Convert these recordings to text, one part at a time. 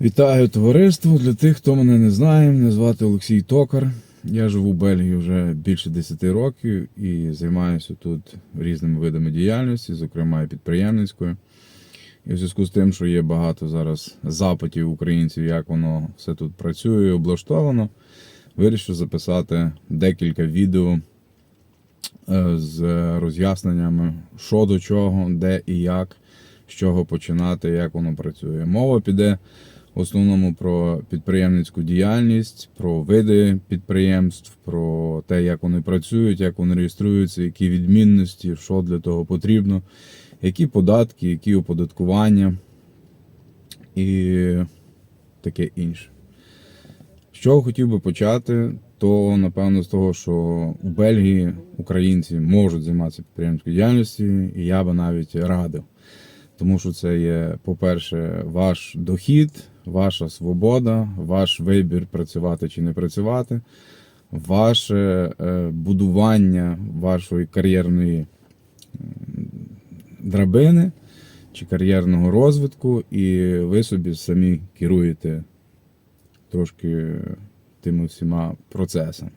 Вітаю товариство. Для тих, хто мене не знає, мене звати Олексій Токар. Я живу в Бельгії вже більше 10 років і займаюся тут різними видами діяльності, зокрема і підприємницькою. І в зв'язку з тим, що є багато зараз запитів українців, як воно все тут працює і облаштовано, вирішив записати декілька відео е, з роз'ясненнями, що до чого, де і як, з чого починати, як воно працює. Мова піде в основному про підприємницьку діяльність, про види підприємств, про те, як вони працюють, як вони реєструються, які відмінності, що для того потрібно, які податки, які оподаткування і таке інше. З чого хотів би почати, то напевно з того, що в Бельгії українці можуть займатися підприємницькою діяльністю, і я би навіть радив. Тому що це є, по-перше, ваш дохід, ваша свобода, ваш вибір працювати чи не працювати, ваше е, будування вашої кар'єрної драбини чи кар'єрного розвитку, і ви собі самі керуєте трошки тими всіма процесами.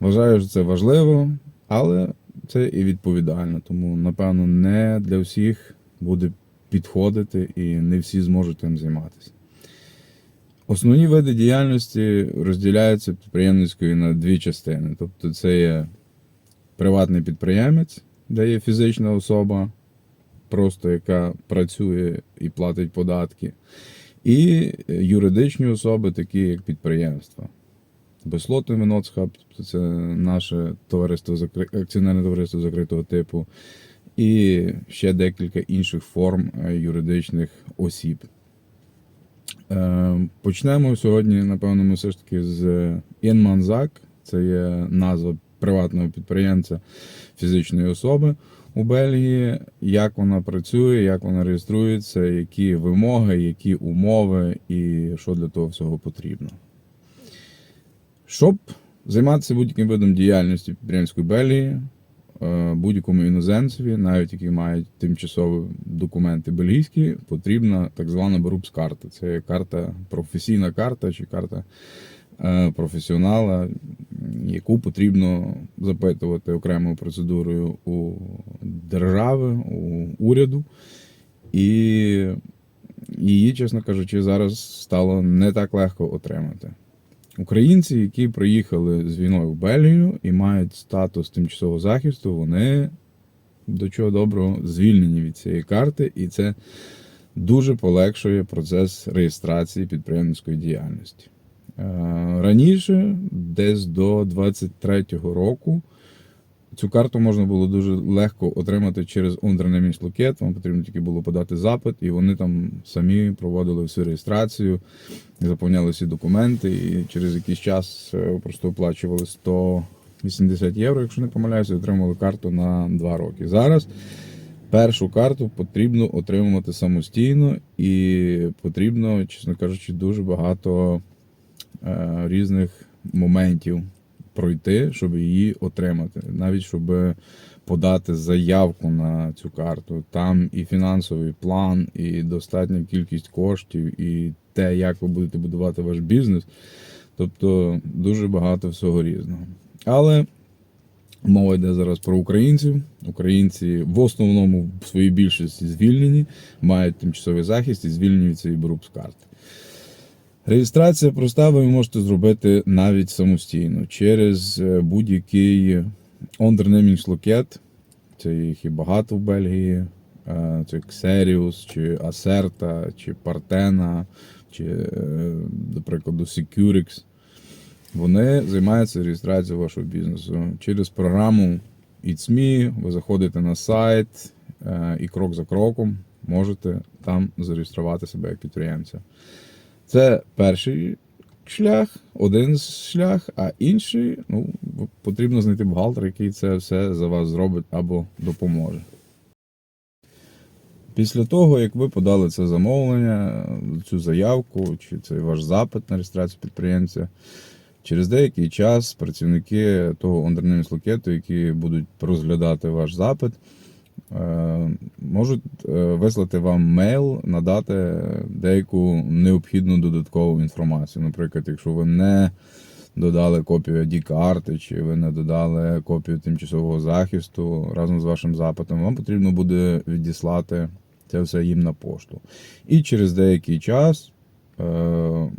Вважаю, що це важливо, але це і відповідально. Тому, напевно, не для всіх буде підходити і не всі зможуть тим займатися. Основні види діяльності розділяються підприємницькою на дві частини. Тобто, це є приватний підприємець, де є фізична особа, просто яка працює і платить податки, і юридичні особи, такі як підприємства. Безлотний Виноцхаб, тобто це наше товариство акціонерне товариство закритого типу, і ще декілька інших форм е, юридичних осіб. Е, Почнемо сьогодні, напевно, ми все ж таки з Інманзак. Це є назва приватного підприємця фізичної особи у Бельгії. Як вона працює, як вона реєструється, які вимоги, які умови і що для того всього потрібно. Щоб займатися будь-яким видом діяльності підприємської Бельгії, будь-якому іноземцеві, навіть які мають тимчасові документи бельгійські, потрібна так звана Берупс-карта. Це карта, професійна карта чи карта е, професіонала, яку потрібно запитувати окремою процедурою у держави, у уряду. І її, чесно кажучи, зараз стало не так легко отримати. Українці, які приїхали з війною в Бельгію і мають статус тимчасового захисту, вони до чого доброго звільнені від цієї карти, і це дуже полегшує процес реєстрації підприємницької діяльності. Е, Раніше, десь до 23-го року, цю карту можна було дуже легко отримати через Locket. Вам потрібно тільки було подати запит, і вони там самі проводили всю реєстрацію, заповняли всі документи, і через якийсь час е, просто оплачували 180 євро, якщо не помиляюся, отримали карту на 2 роки. Зараз першу карту потрібно отримувати самостійно, і потрібно, чесно кажучи, дуже багато е, різних моментів пройти, щоб її отримати. Навіть щоб подати заявку на цю карту. Там і фінансовий план, і достатня кількість коштів, і те, як ви будете будувати ваш бізнес. Тобто дуже багато всього різного. Але мова йде зараз про українців. Українці в основному в своїй більшості звільнені, мають тимчасовий захист і звільнені від цієї берупс карти. Реєстрація проста, ви можете зробити навіть самостійно через е, будь-який Locket. Це їх і багато в Бельгії. Е, Це Xerius, чи Acerta, чи Partena, чи, е, до прикладу, Securix. Вони займаються реєстрацією вашого бізнесу. Через програму It's Me ви заходите на сайт і крок за кроком можете там зареєструвати себе як підприємця. Це перший шлях, один шлях, а інший ну, потрібно знайти бухгалтера, який це все за вас зробить або допоможе. Після того, як ви подали це замовлення, цю заявку, чи цей ваш запит на реєстрацію підприємця, через деякий час працівники того локету, які будуть розглядати ваш запит, можуть е, вислати вам мейл, надати деяку необхідну додаткову інформацію. Наприклад, якщо ви не додали копію id карти чи ви не додали копію тимчасового захисту разом з вашим запитом, вам потрібно буде відіслати це все їм на пошту. І через деякий час е,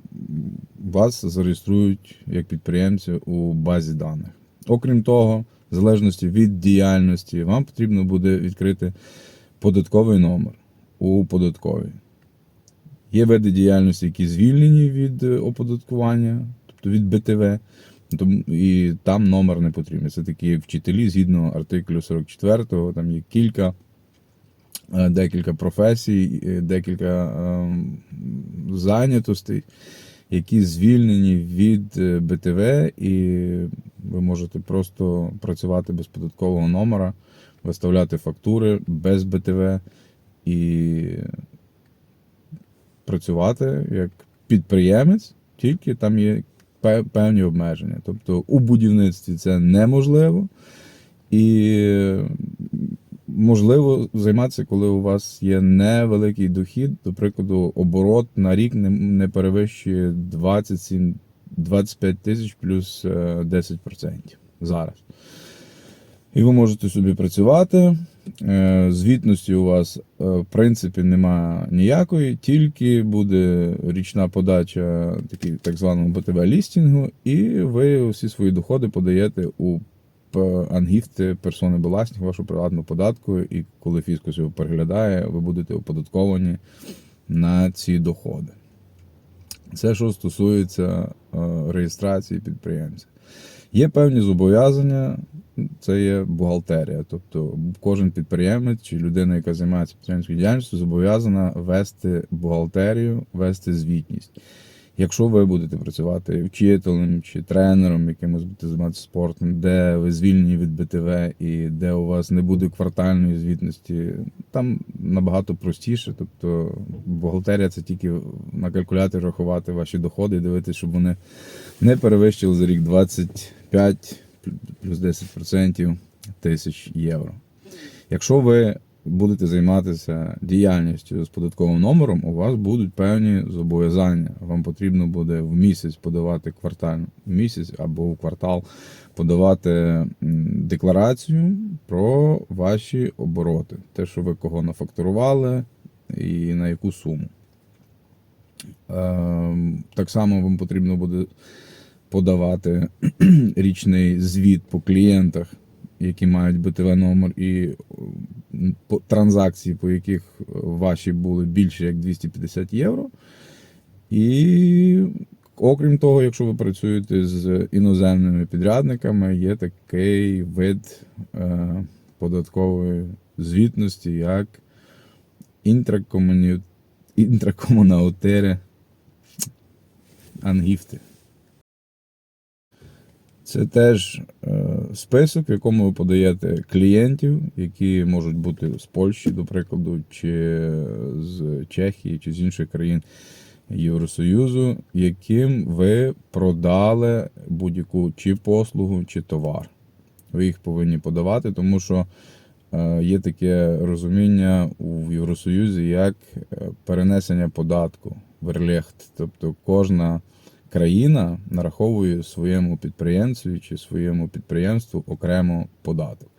вас зареєструють як підприємця у базі даних. Окрім того, в залежності від діяльності, вам потрібно буде відкрити податковий номер у податковій. Є види діяльності, які звільнені від е, оподаткування, тобто від БТВ, і там номер не потрібен. Це такі вчителі згідно артиклю 44, там є кілька, е, декілька професій, е, декілька ем, зайнятостей, які звільнені від е, БТВ, і ви можете просто працювати без податкового номера, виставляти фактури без БТВ і працювати як підприємець, тільки там є певні обмеження. Тобто у будівництві це неможливо. І можливо займатися, коли у вас є невеликий дохід, до прикладу, оборот на рік не, перевищує 27 25 тисяч плюс е, 10% зараз. І ви можете собі працювати. Е, Звітності у вас, е, в принципі, немає ніякої, тільки буде річна подача такий, так званого БТВ-лістінгу, і ви всі свої доходи подаєте у п- ангіфти персони власних, вашу приватну податку, і коли фіскус його переглядає, ви будете оподатковані на ці доходи. Це що стосується е, реєстрації підприємця. Є певні зобов'язання, це є бухгалтерія. Тобто кожен підприємець чи людина, яка займається підприємською діяльністю, зобов'язана вести бухгалтерію, вести звітність. Якщо ви будете працювати вчителем чи тренером, якимось будете займатися спортом, де ви звільнені від БТВ і де у вас не буде квартальної звітності, там набагато простіше. Тобто бухгалтерія це тільки на калькуляторі рахувати ваші доходи і дивитися, щоб вони не перевищили за рік 25 плюс 10% тисяч євро. Якщо ви будете займатися діяльністю з податковим номером, у вас будуть певні зобов'язання. Вам потрібно буде в місяць подавати квартально в місяць або в квартал подавати декларацію про ваші обороти, те, що ви кого нафактурували і на яку суму. Ем, Так само вам потрібно буде подавати річний звіт по клієнтах, які мають БТВ номер, і м, по яких ваші були більше як 250 євро. І окрім того, якщо ви працюєте з іноземними підрядниками, є такий вид е, податкової звітності, як інтракомунаутери ангіфти. Це теж е, список, в якому ви подаєте клієнтів, які можуть бути з Польщі, до прикладу, чи з Чехії, чи з інших країн Євросоюзу, яким ви продали будь-яку чи послугу, чи товар. Ви їх повинні подавати, тому що е, є таке розуміння у Євросоюзі як е, перенесення податку верлехт. Тобто кожна країна нараховує своєму підприємцю чи своєму підприємству окремо податок.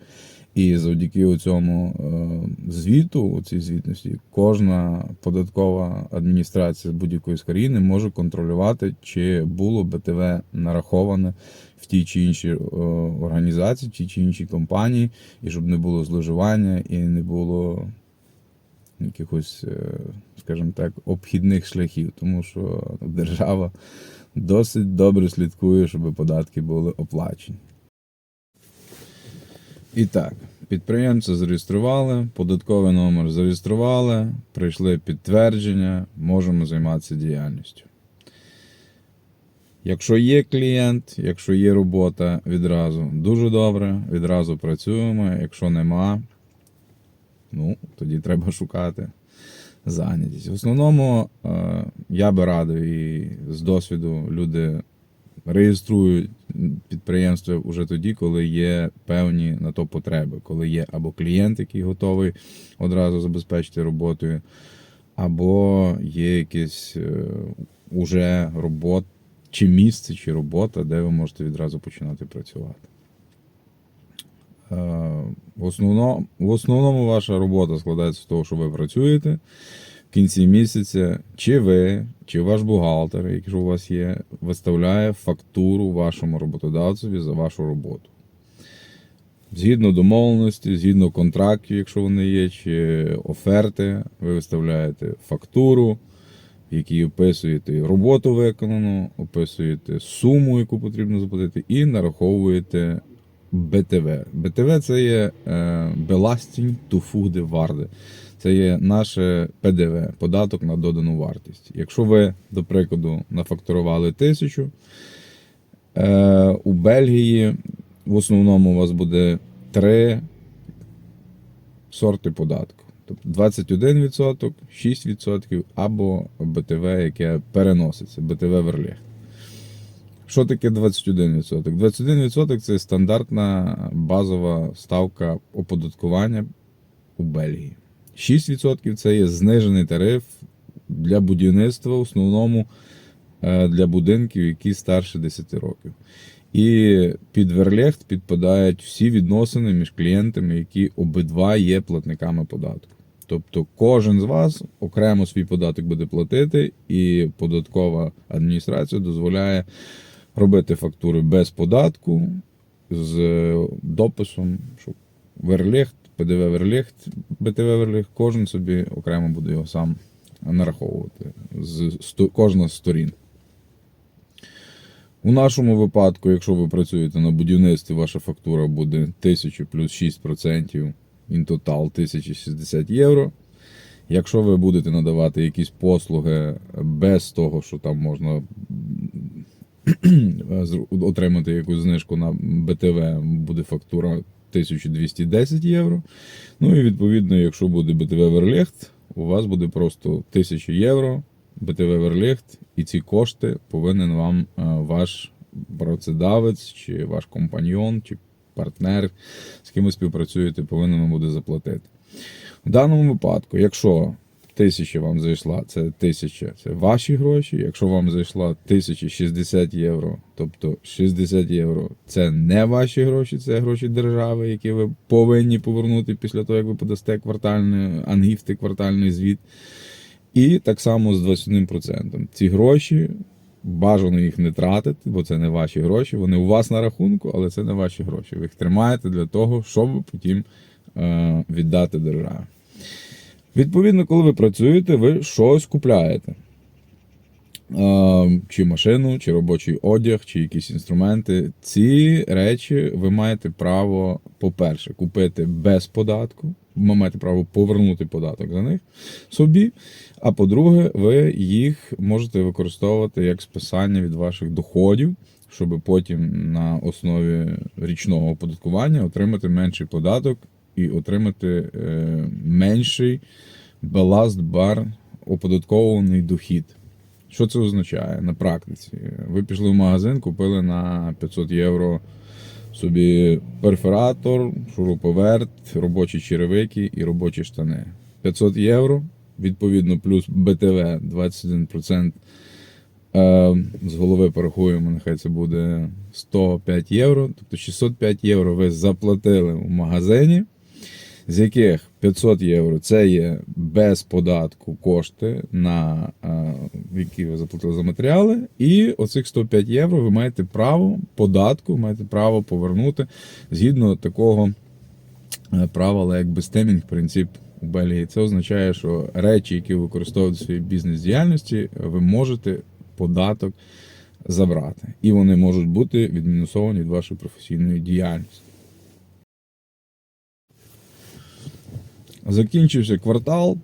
І завдяки цьому звіту, цій звітності, кожна податкова адміністрація будь-якої з країни може контролювати, чи було БТВ нараховане в тій чи іншій е, організації, тій чи іншій компанії, і щоб не було зловживання і не було якихось, е, скажімо так, обхідних шляхів, тому що держава досить добре слідкує, щоб податки були оплачені. І так, підприємця зареєстрували, податковий номер зареєстрували, прийшли підтвердження, можемо займатися діяльністю. Якщо є клієнт, якщо є робота відразу, дуже добре, відразу працюємо. Якщо нема, ну, тоді треба шукати зайнятість. В основному е, я би радив і з досвіду люди реєструють підприємство вже тоді, коли є певні на то потреби, коли є або клієнт, який готовий одразу забезпечити роботою, або є якесь е, уже робот, чи місце, чи робота, де ви можете відразу починати працювати. Е, В основному, в основному ваша робота складається з того, що ви працюєте в кінці місяця, чи ви, чи ваш бухгалтер, якщо у вас є, виставляє фактуру вашому роботодавцеві за вашу роботу. Згідно домовленості, згідно контрактів, якщо вони є, чи оферти, ви виставляєте фактуру, в якій описуєте роботу виконану, описуєте суму, яку потрібно заплатити, і нараховуєте БТВ. БТВ це є е, Belasting to Варди. Це є наше ПДВ, податок на додану вартість. Якщо ви, до прикладу, нафакторували тисячу, е, у Бельгії в основному у вас буде три сорти податку. Тобто 21%, 6% або БТВ, яке переноситься, БТВ Верліг. Що таке 21%? 21% це стандартна базова ставка оподаткування у Бельгії. 6% це є знижений тариф для будівництва, в основному е, для будинків, які старше 10 років. І під верлехт підпадають всі відносини між клієнтами, які обидва є платниками податку. Тобто кожен з вас окремо свій податок буде платити, і податкова адміністрація дозволяє робити фактури без податку з дописом, що верлехт, ПДВ верлехт, БТВ верлехт, кожен собі окремо буде його сам нараховувати з кожна з сторін. У нашому випадку, якщо ви працюєте на будівництві, ваша фактура буде 1000 плюс 6%, in total 1060 євро. Якщо ви будете надавати якісь послуги без того, що там можна отримати якусь знижку на БТВ, буде фактура 1210 євро. Ну і відповідно, якщо буде БТВ Верлехт, у вас буде просто 1000 євро БТВ Верлехт, і ці кошти повинен вам е, ваш працедавець, чи ваш компаньйон, чи партнер, з ким ви співпрацюєте, повинен вам буде заплатити. В даному випадку, якщо тисяча вам зайшла, це тисяча, це ваші гроші. Якщо вам зайшла 1060 євро, тобто 60 євро, це не ваші гроші, це гроші держави, які ви повинні повернути після того, як ви подасте квартальний ангіфти, квартальний звіт. І так само з 21%. Ці гроші бажано їх не тратити, бо це не ваші гроші. Вони у вас на рахунку, але це не ваші гроші. Ви їх тримаєте для того, щоб потім е, віддати державі. Відповідно, коли ви працюєте, ви щось купляєте. Чи машину, чи робочий одяг, чи якісь інструменти. Ці речі ви маєте право, по-перше, купити без податку. Ви маєте право повернути податок за них собі. А по-друге, ви їх можете використовувати як списання від ваших доходів, щоб потім на основі річного оподаткування отримати менший податок і отримати е, менший баласт бар оподатковуваний дохід. Що це означає на практиці? Ви пішли в магазин, купили на 500 євро собі перфоратор, шуруповерт, робочі черевики і робочі штани. 500 євро, відповідно, плюс БТВ 21%. Е, з голови порахуємо, нехай це буде 105 євро. Тобто 605 євро ви заплатили в магазині, з яких 500 євро це є без податку кошти, на, е, які ви заплатили за матеріали. І оцих 105 євро ви маєте право податку, маєте право повернути згідно такого е, правила, як безтемінг принцип у Бельгії. Це означає, що речі, які ви використовуєте в своїй бізнес-діяльності, ви можете податок забрати. І вони можуть бути відмінусовані від вашої професійної діяльності. Закінчився квартал,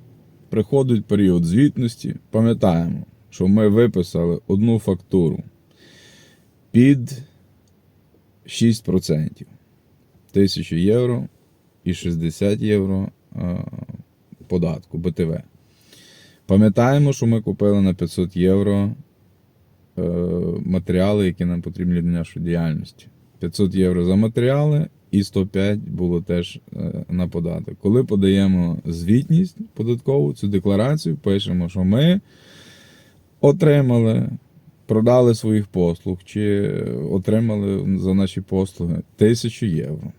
приходить період звітності. Пам'ятаємо, що ми виписали одну фактуру під 6%. 1000 євро і 60 євро е, податку БТВ. Пам'ятаємо, що ми купили на 500 євро е, матеріали, які нам потрібні для нашої діяльності. 500 євро за матеріали і 105 було теж е, на податок. Коли подаємо звітність податкову, цю декларацію, пишемо, що ми отримали, продали своїх послуг чи отримали за наші послуги 1000 євро.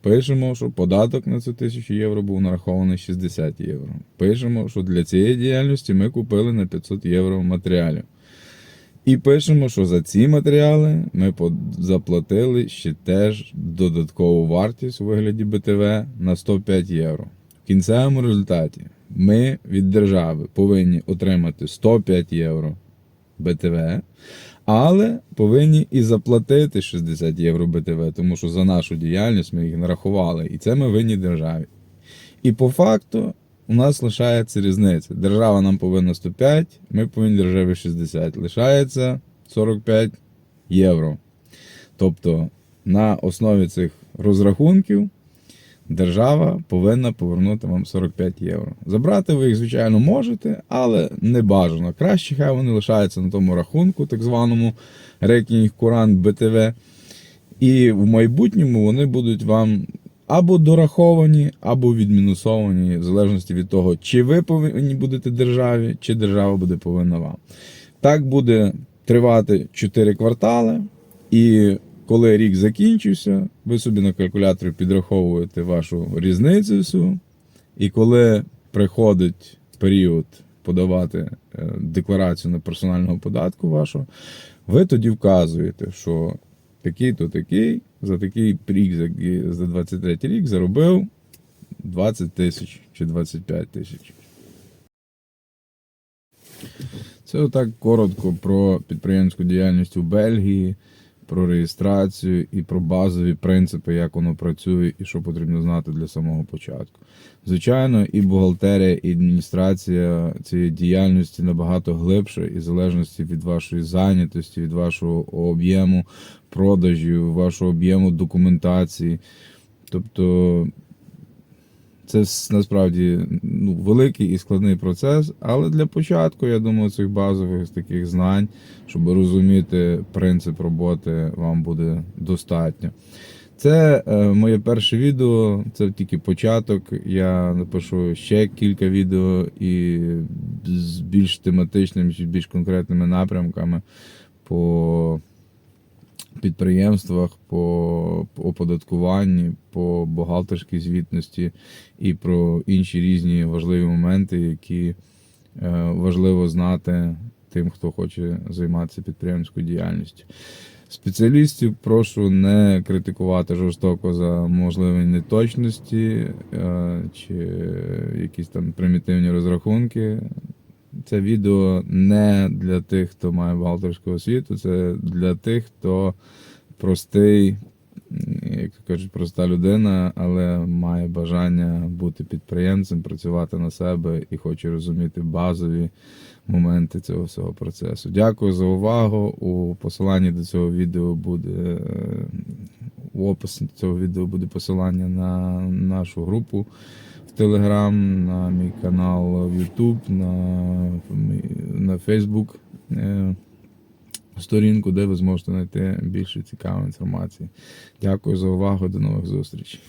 Пишемо, що податок на цю 1000 євро був нарахований 60 євро. Пишемо, що для цієї діяльності ми купили на 500 євро матеріалів. І пишемо, що за ці матеріали ми заплатили ще теж додаткову вартість у вигляді БТВ на 105 євро. В кінцевому результаті ми від держави повинні отримати 105 євро БТВ, але повинні і заплатити 60 євро БТВ, тому що за нашу діяльність ми їх нарахували, і це ми винні державі. І по факту у нас лишається різниця. Держава нам повинна 105, ми повинні державі 60. Лишається 45 євро. Тобто на основі цих розрахунків держава повинна повернути вам 45 євро. Забрати ви їх, звичайно, можете, але не бажано. Краще хай вони лишаються на тому рахунку, так званому рекінг Курант БТВ. І в майбутньому вони будуть вам або дораховані, або відмінусовані, в залежності від того, чи ви повинні будете державі, чи держава буде повинна вам. Так буде тривати 4 квартали, і коли рік закінчився, ви собі на калькуляторі підраховуєте вашу різницю всю. І коли приходить період подавати е, декларацію на персонального податку вашого, ви тоді вказуєте, що такий-то такий, за такий рік, за- за 23 рік заробив 20 тисяч чи 25 тисяч. Це отак коротко про підприємську діяльність у Бельгії, про реєстрацію і про базові принципи, як воно працює і що потрібно знати для самого початку. Звичайно, і бухгалтерія, і адміністрація цієї діяльності набагато глибше, і в залежності від вашої зайнятості, від вашого об'єму продажів, вашого об'єму документації. Тобто це насправді ну, великий і складний процес, але для початку, я думаю, цих базових таких знань, щоб розуміти принцип роботи, вам буде достатньо. Це е, моє перше відео, це тільки початок. Я напишу ще кілька відео і з більш тематичними більш конкретними напрямками по підприємствах, по по оподаткуванні, по бухгалтерській звітності і про інші різні важливі моменти, які е, важливо знати тим, хто хоче займатися підприємською діяльністю. Спеціалістів прошу не критикувати жорстоко за можливі неточності е, чи якісь там примітивні розрахунки. Це відео не для тих, хто має бухгалтерську освіту, це для тих, хто простий, як кажуть, проста людина, але має бажання бути підприємцем, працювати на себе і хоче розуміти базові моменти цього всього процесу. Дякую за увагу. У посиланні до цього відео буде е, в описі цього відео буде посилання на нашу групу Telegram, на мій канал в Ютуб, на, на Facebook е, сторінку, де ви зможете знайти більше цікавої інформації. Дякую за увагу. До нових зустрічей.